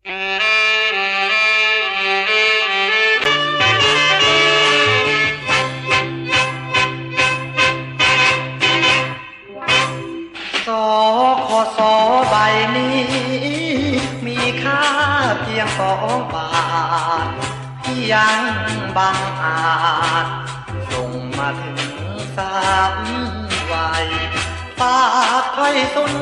สอขอสอใบนี้ มีค่าเพียงสองบาทที่ยังบางอาจส่งมาถึงสามวัยฝากไทยสน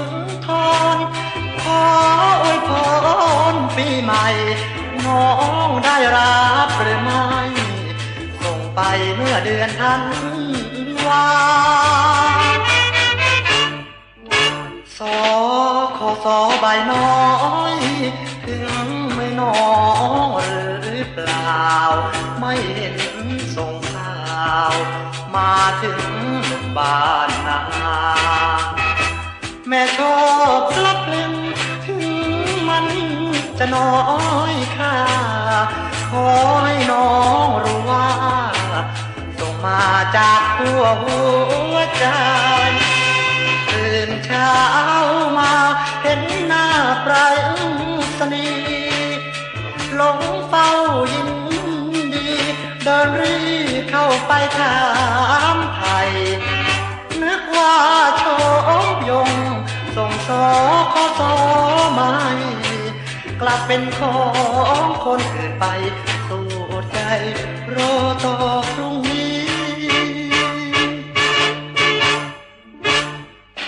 น้องได้รับหรือไม่ ส่งไปเมื่อเดือนธันวาสอขอสอใบน้อยถึงไม่น้องหรือเปล่า ไม่เห็นส่งข่าว มาถึงบ้านนาแม่ชอบ จะน้อยค่าขอให้น้องรู้ว่าส่งมาจากหัวหัวใจตื่นเช้ามาเห็นหน้าปลายอึ้งสนีหลงเฝ้ายินดี เดินรีเข้าไปถาม ลับเป็นของคนอื่นไปสู่ใจรอต่อพรุ่งนี้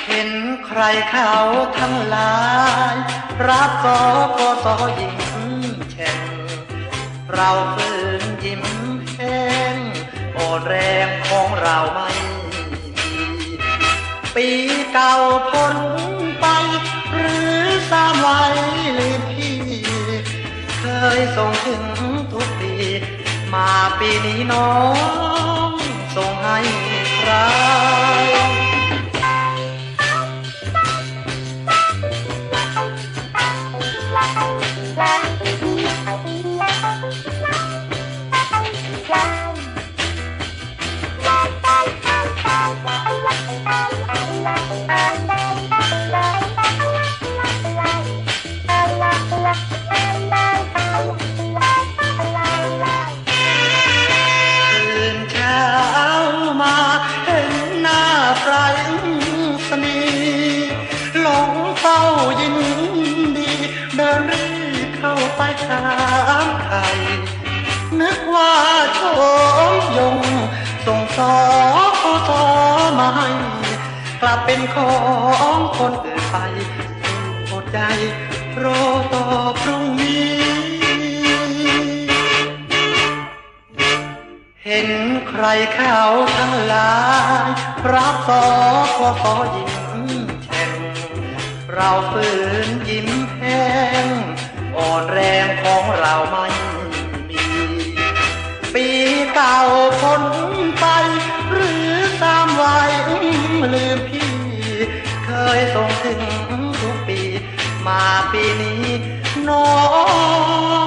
เห็นใครเขาทั้งหลาย รับสอขอสอยิ่งแช่งเราฝืนยิ้มแห้งอ่อนแรงของเราไม่มีปีเก่าพ้นไป หรือสามไว้ลืมพี่เค ยส่งถึงทุกปี มาปีนี้น้องส่งให้ใคร ไปถามไทยนึกว่าโชมยง ส่งสอขอสอมาให้กลับเป็นของคนอื่นไปสู่ใจรอต่อพรุ่งนี้ เห็นใครเขาทั้งหลายรับสอขอขอยิ้มแช่งเราฝืนยิ้มแห้ง อนแรงของเราไม่มี ปีเก่าพ้นไป หรือตามวัยลืมพี่ เคยส่งถึงทุกปี มาปีนี้น้อ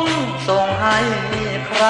งส่งให้ใคร